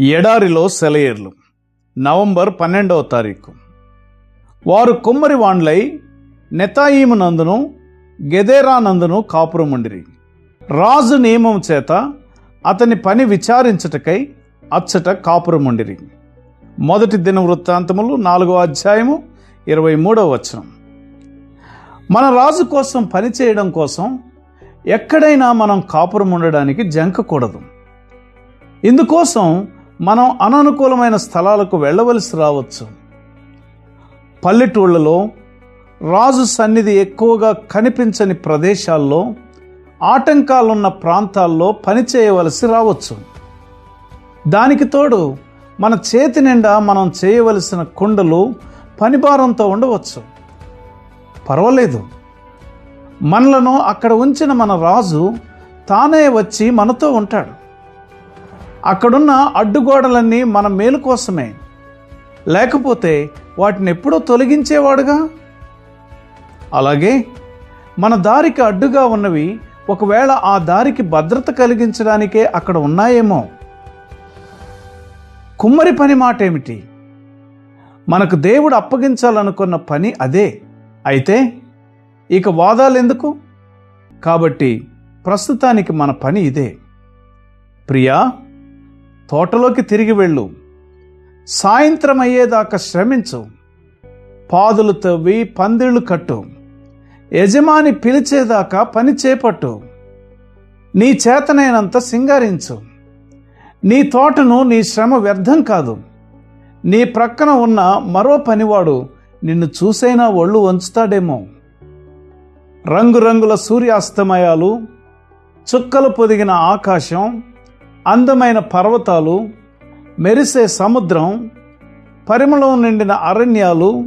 ఎడారిలో సెలయేర్లు. నవంబర్ పన్నెండవ తారీఖు. వారు కుమ్మరి వాండ్లై నెతాయిము నందును గెదేరా నందును కాపురముండిరి రాజు నియమం చేత అతని పని విచారించుటకై అచ్చట కాపురముండిరి మొదటి దిన వృత్తాంతములు నాలుగో అధ్యాయము ఇరవై మూడవ వచనం. మన రాజు కోసం పని చేయడం కోసం ఎక్కడైనా మనం కాపురం ఉండడానికి జంకకూడదు ఇందుకోసం మనం అననుకూలమైన స్థలాలకు వెళ్ళవలసి రావచ్చు. పల్లెటూళ్ళలో రాజు సన్నిధి ఎక్కువగా కనిపించని ప్రదేశాల్లో ఆటంకాలున్న ప్రాంతాల్లో పని చేయవలసి రావచ్చు. దానికి తోడు మన చేతి నిండా మనం చేయవలసిన కుండలు పనిభారంతో ఉండవచ్చు. పర్వాలేదు. మనలను అక్కడ ఉంచిన మన రాజు తానే వచ్చి మనతో ఉంటాడు. అక్కడున్న అడ్డుగోడలన్నీ మన మేలు కోసమే. లేకపోతే వాటిని ఎప్పుడో తొలగించేవాడుగా? అలాగే మన దారికి అడ్డుగా ఉన్నవి ఒకవేళ ఆ దారికి భద్రత కలిగించడానికే అక్కడ ఉన్నాయేమో? కుమ్మరి పని మాట ఏమిటి మనకు దేవుడు అప్పగించాలనుకున్న పని అదే. అయితే ఇక వాదాలు ఎందుకు కాబట్టి ప్రస్తుతానికి మన పని ఇదే. ప్రియా తోటలోకి తిరిగి వెళ్ళు. సాయంత్రం అయ్యేదాకా శ్రమించు. పాదులు తవ్వి పందిళ్ళు కట్టు. యజమాని పిలిచేదాకా పని చేపట్టు. నీ చేతనైనంత సింగారించు. నీ తోటను నీ శ్రమ వ్యర్థం కాదు. నీ ప్రక్కన ఉన్న మరో పనివాడు నిన్ను చూసైనా ఒళ్ళు వంచుతాడేమో. రంగురంగుల సూర్యాస్తమయాలు చుక్కలు పొదిగిన ఆకాశం అందమైన పర్వతాలు మెరిసే సముద్రం పరిమళం నిండిన అరణ్యాలు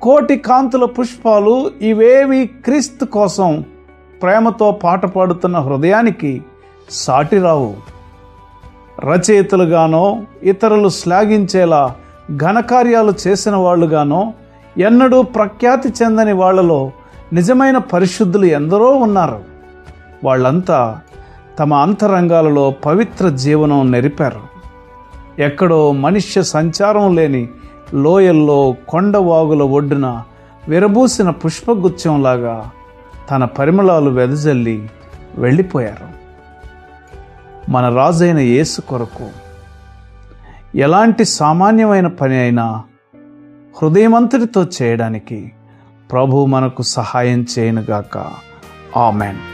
కోటి కాంతుల పుష్పాలు ఇవేవి క్రీస్తు కోసం ప్రేమతో పాట పాడుతున్న హృదయానికి సాటిరావు రచయితలుగానో ఇతరులు శ్లాఘించేలా ఘనకార్యాలు చేసిన వాళ్ళుగానో ఎన్నడూ ప్రఖ్యాతి చెందని వాళ్ళలో నిజమైన పరిశుద్ధులు ఎందరో ఉన్నారు. వాళ్ళంతా తమ అంతరంగాలలో పవిత్ర జీవనం నెరిపారు. ఎక్కడో మనుష్య సంచారం లేని లోయల్లో కొండవాగుల ఒడ్డున విరబూసిన పుష్పగుచ్చంలాగా తన పరిమళాలు వెదజల్లి వెళ్ళిపోయారు. మన రాజైన యేసు కొరకు ఎలాంటి సామాన్యమైన పని అయినా హృదయమంతటితో చేయడానికి ప్రభు మనకు సహాయం చేయనుగాక. ఆమెన్.